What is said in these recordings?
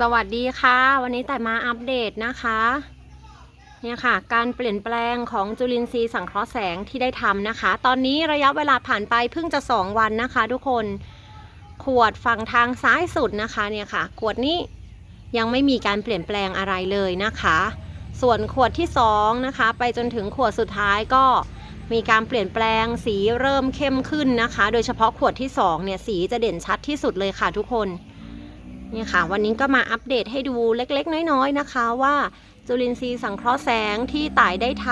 สวัสดีค่ะ วันนี้แต่มาอัปเดตนะคะเนี่ยค่ะ การเปลี่ยนแปลงของจุลินทรีย์สังเคราะห์แสงที่ได้ทำนะคะ ตอนนี้ระยะเวลาผ่านไปเพิ่งจะ 2 วันนะคะ ทุกคนขวดฝั่งทางซ้ายสุดนะคะเนี่ยค่ะ ขวดนี้ยังไม่มีการเปลี่ยนแปลงอะไรเลยนะคะ ส่วนขวดที่2นะคะ ไปจนถึงขวดสุดท้ายก็มีการเปลี่ยนแปลงสีเริ่มเข้มขึ้นนะคะ โดยเฉพาะขวดที่2เนี่ยสีจะเด่นชัดที่สุดเลยค่ะทุกคน นี่ยค่ะ วันนี้ก็มาอัปเดตให้ดูเล็กๆ น้อยๆนะคะว่าจุลินทรีย์สังเคราะห์แสงที่ต่ายได้ท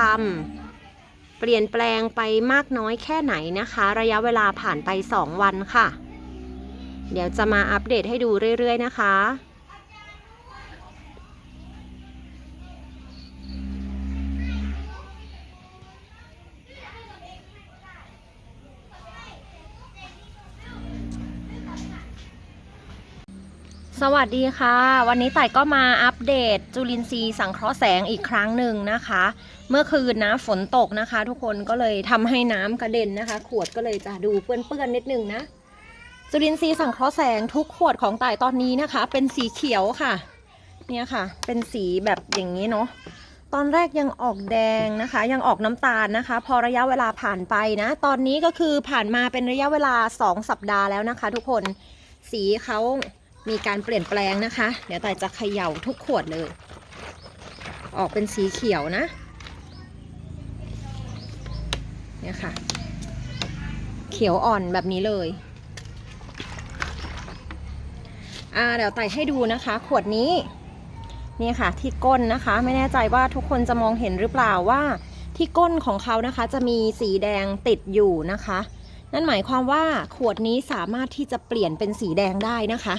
ำเปลี่ยนแปลงไปมากน้อยแค่ไหนนะคะ ระยะเวลาผ่านไป 2 วันค่ะ เดี๋ยวจะมาอัปเดตให้ดูเรื่อย ๆ นะคะ สวัสดีค่ะ วันนี้ต่ายก็มาอัปเดตจุลินทรีย์สังเคราะห์แสงอีกครั้งหนึ่งนะคะ เมื่อคืนนะฝนตกนะคะ ทุกคนก็เลยทำให้น้ำกระเด็นนะคะ ขวดก็เลยจะดูเปื้อนๆนิดนึงนะจุลินทรีย์สังเคราะห์แสงทุกขวดของต่ายตอนนี้นะคะ เป็นสีเขียวค่ะ เนี่ยค่ะ เป็นสีแบบอย่างนี้เนาะตอนแรกยังออกแดงนะคะ ยังออกน้ำตาลนะคะ พอระยะเวลาผ่านไปนะ ตอนนี้ก็คือผ่านมาเป็นระยะเวลา 2 สัปดาห์แล้วนะคะ ทุกคนสีเขา มีการเปลี่ยนแปลงนะคะ เดี๋ยวแต่จะเขย่าทุกขวดเลย ออกเป็นสีเขียวนะเนี่ยค่ะ เขียวอ่อนแบบนี้เลยอ่าเดี๋ยวไต่ให้ดูนะคะ ขวดนี้นี่ค่ะ ที่ก้นนะคะ ไม่แน่ใจว่าทุกคนจะมองเห็นหรือเปล่าว่า ที่ก้นของเขานะคะ จะมีสีแดงติดอยู่นะคะ นั่นหมายความว่าขวดนี้สามารถที่จะเปลี่ยนเป็นสีแดงได้นะคะ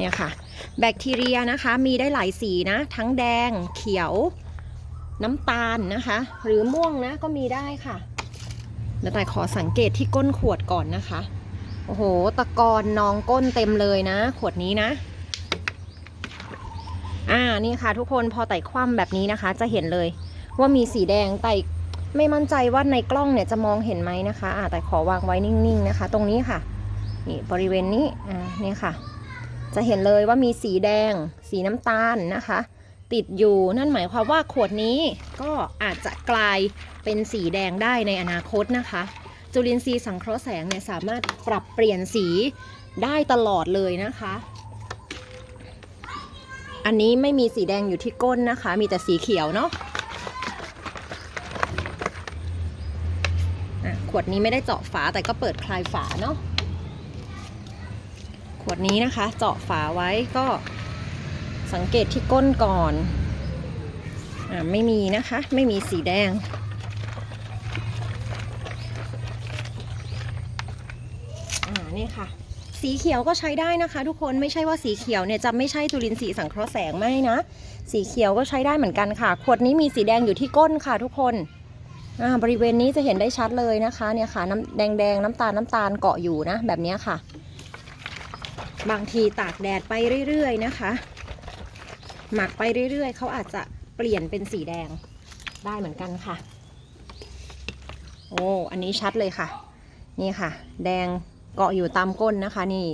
เนี่ยค่ะ แบคทีเรียนะคะมีได้หลายสีนะ ทั้งแดงเขียวน้ำตาลนะคะ หรือม่วงนะก็มีได้ค่ะเดี๋ยวแต่ขอสังเกตที่ก้นขวดก่อนนะคะ โอ้โห ตะกอนนองก้นเต็มเลยนะ ขวดนี้นะ อ่า นี่ค่ะ ทุกคนพอไต่คว่ำแบบนี้นะคะ จะเห็นเลยว่ามีสีแดงไต่ไม่มั่นใจว่าในกล้องเนี่ยจะมองเห็นไหมนะคะ อ่าแต่ขอวางไว้นิ่งๆนะคะ ตรงนี้ค่ะ นี่บริเวณนี้ อ่า นี่ค่ะ จะเห็นเลยว่ามีสีแดง สีน้ำตาลนะคะ ติดอยู่นั่นหมายความว่าขวดนี้ก็อาจจะกลายเป็นสีแดงได้ในอนาคตนะคะ จุลินทรีย์สังเคราะห์แสงเนี่ยสามารถปรับเปลี่ยนสีได้ตลอดเลยนะคะ อันนี้ไม่มีสีแดงอยู่ที่ก้นนะคะ มีแต่สีเขียวเนาะขวดนี้ไม่ได้เจาะฝาแต่ก็เปิดคลายฝาเนาะ วดนี้นะคะ เจาะฝาไว้ก็สังเกตที่ก้นก่อนอ่าไม่มีนะคะ ไม่มีสีแดง อ่านี่ค่ะ สีเขียวก็ใช้ได้นะคะ ทุกคนไม่ใช่ว่าสีเขียวเนี่ยจะไม่ใช่จุลินทรีย์สังเคราะห์แสงไม่นะ สีเขียวก็ใช้ได้เหมือนกันค่ะ ขวดนี้มีสีแดงอยู่ที่ก้นค่ะทุกคนอ่าบริเวณนี้จะเห็นได้ชัดเลยนะคะเนี่ยค่ะน้ำแดงแดงๆน้ำตาลน้ำตาลเกาะอยู่นะ แบบนี้ค่ะ บางทีตากแดดไปเรื่อยๆนะคะ หมักไปเรื่อยๆเขาอาจจะเปลี่ยนเป็นสีแดงได้เหมือนกันค่ะ โอ้อันนี้ชัดเลยค่ะ นี่ค่ะ แดงเกาะอยู่ตามก้นนะคะ นี่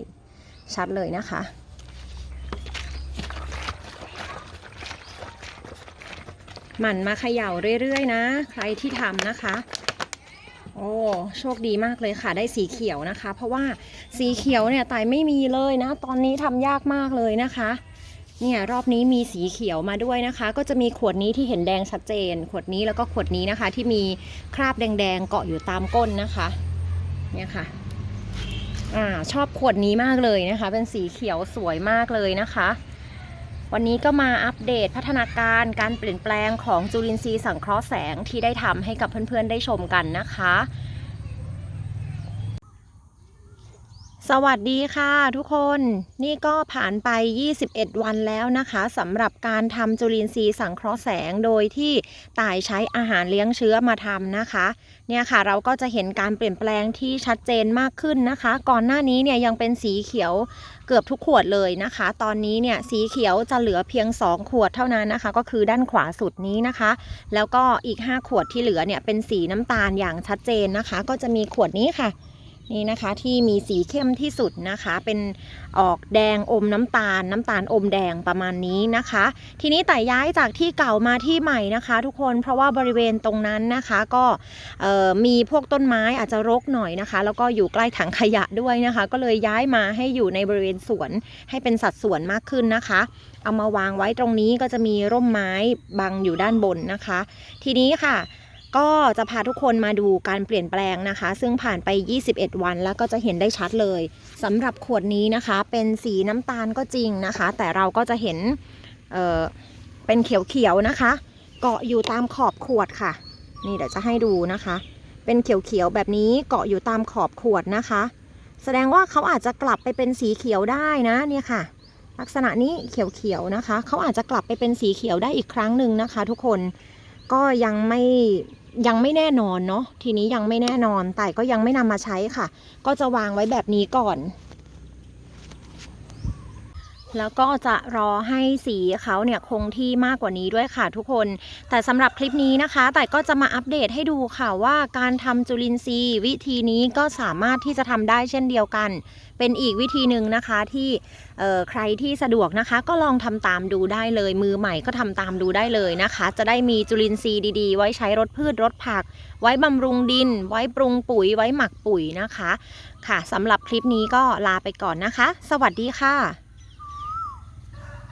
ชัดเลยนะคะ หมั่นมาเขย่าเรื่อยๆนะ ใครที่ทำนะคะ โอ้โชคดีมากเลยค่ะ ได้สีเขียวนะคะ เพราะว่าสีเขียวเนี่ยไต่ไม่มีเลยนะ ตอนนี้ทำยากมากเลยนะคะเนี่ยรอบนี้มีสีเขียวมาด้วยนะคะ ก็จะมีขวดนี้ที่เห็นแดงชัดเจน ขวดนี้แล้วก็ขวดนี้นะคะ ที่มีคราบแดงๆเกาะอยู่ตามก้นนะคะเนี่ยค่ะอ่าชอบขวดนี้มากเลยนะคะ เป็นสีเขียวสวยมากเลยนะคะ วันนี้ก็มาอัปเดตพัฒนาการการเปลี่ยนแปลงของจุลินทรีย์สังเคราะห์แสงที่ได้ทำให้กับเพื่อนๆได้ชมกันนะคะ สวัสดีค่ะทุกคนนี่ก็ผ่านไป 21 วันแล้วนะคะสำหรับการทำจุลินทรีย์สังเคราะห์แสงโดยที่ต่ายใช้อาหารเลี้ยงเชื้อมาทำนะคะ เนี่ยค่ะเราก็จะเห็นการเปลี่ยนแปลงที่ชัดเจนมากขึ้นนะคะ ก่อนหน้านี้เนี่ยยังเป็นสีเขียวเกือบทุกขวดเลยนะคะ ตอนนี้เนี่ยสีเขียวจะเหลือเพียง 2 ขวดเท่านั้นนะคะ ก็คือด้านขวาสุดนี้นะคะ แล้วก็อีก 5 ขวดที่เหลือเนี่ยเป็นสีน้ำตาลอย่างชัดเจนนะคะ ก็จะมีขวดนี้ค่ะ นี่นะคะที่มีสีเข้มที่สุดนะคะ เป็นออกแดงอมน้ำตาล น้ำตาลอมแดงประมาณนี้นะคะ ทีนี้แต่ย้ายจากที่เก่ามาที่ใหม่นะคะ ทุกคนเพราะว่าบริเวณตรงนั้นนะคะก็มีพวกต้นไม้อาจจะรกหน่อยนะคะ แล้วก็อยู่ใกล้ถังขยะด้วยนะคะ ก็เลยย้ายมาให้อยู่ในบริเวณสวนให้เป็นสัดส่วนมากขึ้นนะคะ เอามาวางไว้ตรงนี้ก็จะมีร่มไม้บังอยู่ด้านบนนะคะ ทีนี้ค่ะ ก็จะพาทุกคนมาดูการเปลี่ยนแปลงนะคะ ซึ่งผ่านไป 21 วันแล้วก็จะเห็นได้ชัดเลยสำหรับขวดนี้นะคะ เป็นสีน้ำตาลก็จริงนะคะ แต่เราก็จะเห็นเออเป็นเขียวๆนะคะ เกาะอยู่ตามขอบขวดค่ะ นี่เดี๋ยวจะให้ดูนะคะ เป็นเขียวๆแบบนี้เกาะอยู่ตามขอบขวดนะคะ แสดงว่าเขาอาจจะกลับไปเป็นสีเขียวได้นะเนี่ยค่ะ ลักษณะนี้เขียวๆนะคะ เขาอาจจะกลับไปเป็นสีเขียวได้อีกครั้งหนึ่งนะคะ ทุกคนก็ยังไม่ ยังไม่แน่นอนเนาะทีนี้ยังไม่แน่นอนแต่ก็ยังไม่นำมาใช้ค่ะ ก็จะวางไว้แบบนี้ก่อน แล้วก็จะรอให้สีเขาเนี่ยคงที่มากกว่านี้ด้วยค่ะทุกคน แต่สำหรับคลิปนี้นะคะ แต่ก็จะมาอัปเดตให้ดูค่ะว่าการทำจุลินทรีย์วิธีนี้ก็สามารถที่จะทำได้เช่นเดียวกัน เป็นอีกวิธีหนึ่งนะคะที่ใครที่สะดวกนะคะก็ลองทำตามดูได้เลย มือใหม่ก็ทำตามดูได้เลยนะคะ จะได้มีจุลินทรีย์ดีๆ ไว้ใช้รดพืชรดผัก ไว้บำรุงดิน ไว้ปรุงปุ๋ย ไว้หมักปุ๋ยนะคะ ค่ะสำหรับคลิปนี้ก็ลาไปก่อนนะคะ สวัสดีค่ะ